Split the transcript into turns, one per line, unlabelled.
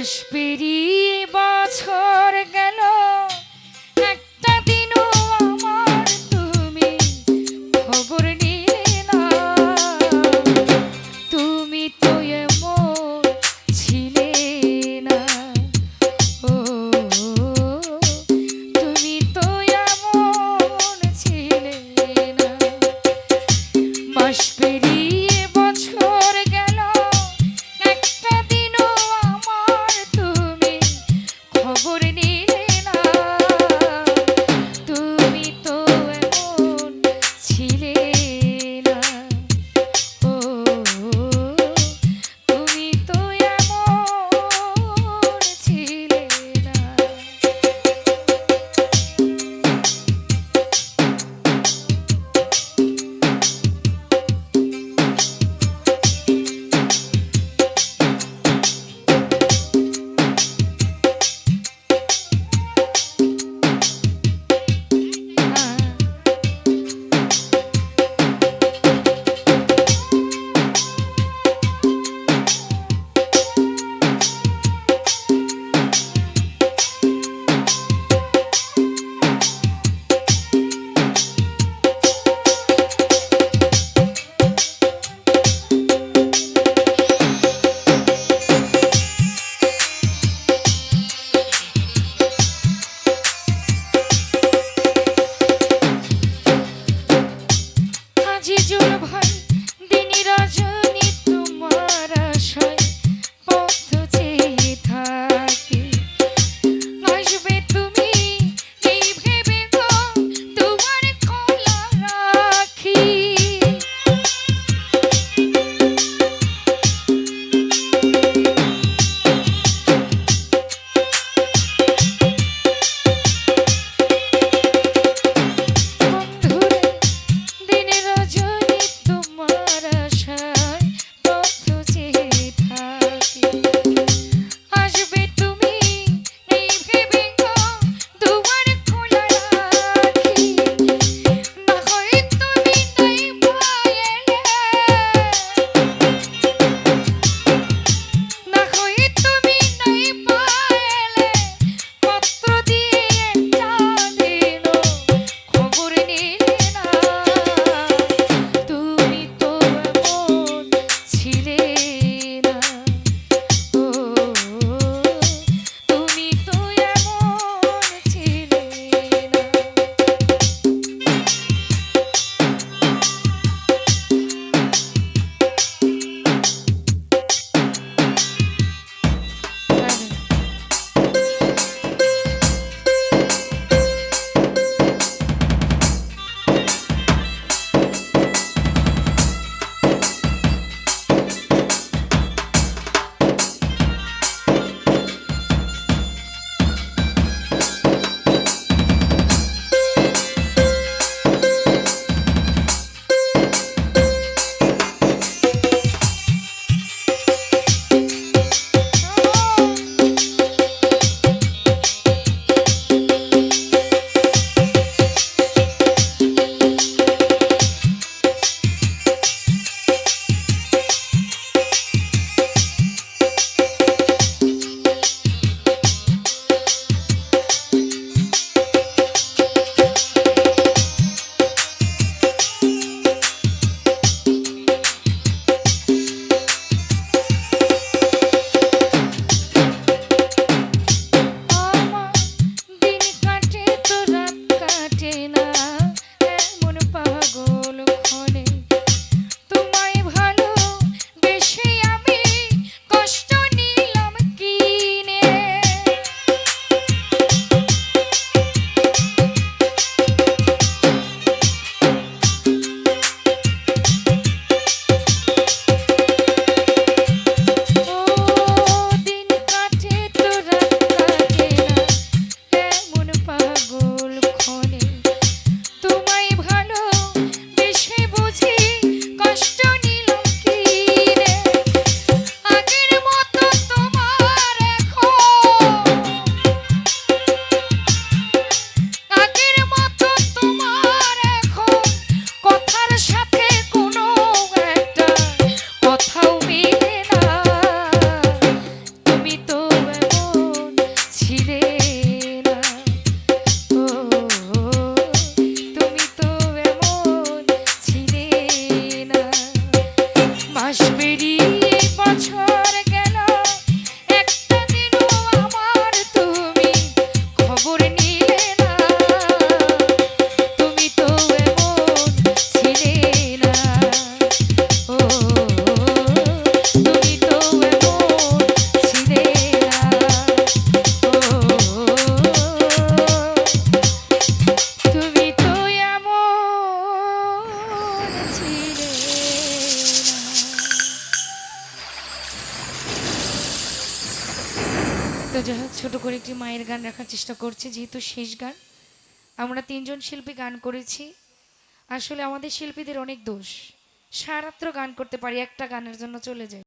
As. করে একটি মায়ের গান রাখার চেষ্টা করছি, যেহেতু শেষ গান। আমরা তিনজন শিল্পী গান করেছি। আসলে আমাদের শিল্পীদের অনেক দোষ। সারাত্র গান করতে পারি, একটা গানের জন্য চলে যায়।